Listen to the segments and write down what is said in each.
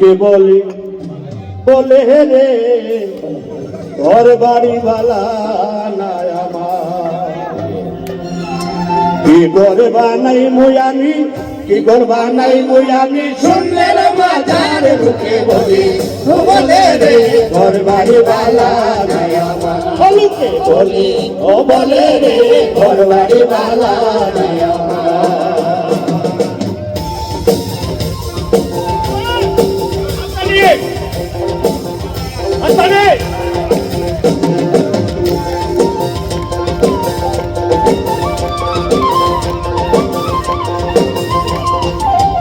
লোকে বলে? বলে রে ঘর বাড়ি বালা আমার। কি করবা নাই মুই আমি কি করবা নাই মুই আমি শুনলে রে বাজার লোকে বলে বলে রে ঘর বাড়ি বালা নাই আমার। ও বলে? বলে রে ঘর বাড়ি বালা নাই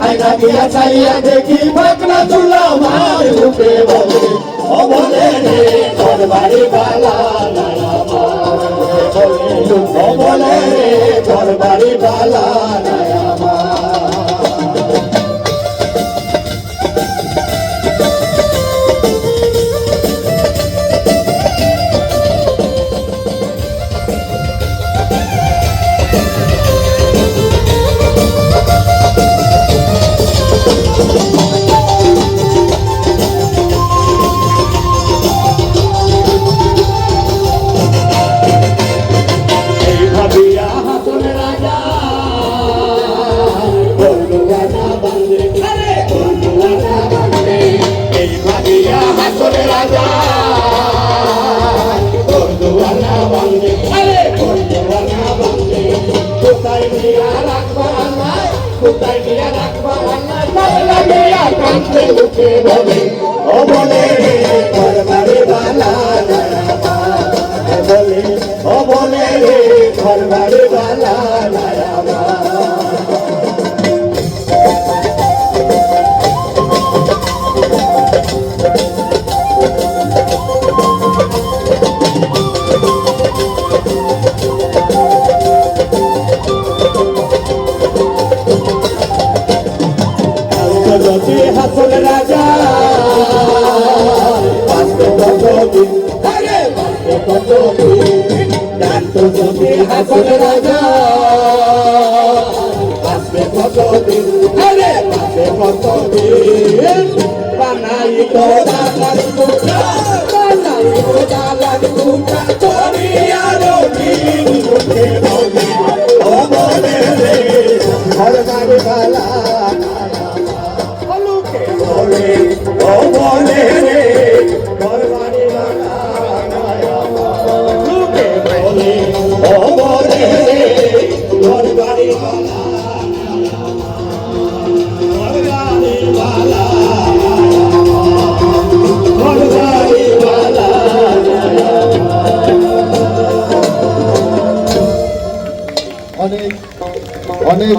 আইনা দিয়া চাইয়া দেখি পাকনা চুলা মার রূপে বলে ও বলে রে তোর বাড়ি বালা ও বলে রে তোর বাড়ি বালা কোথায় দিয়া রাখবা আল্লাহ কোথায় দিয়া রাখবা বলে ও বলে বলে যদি হাসল রাজা। বাঁচতে কত দিন আরে, বাঁচতে কত দিন জানতো যদি হাসল রাজা। বাঁচতে কত দিন আরে, বাঁচতে কত দিন বানাই তো দালার অনেক অনেক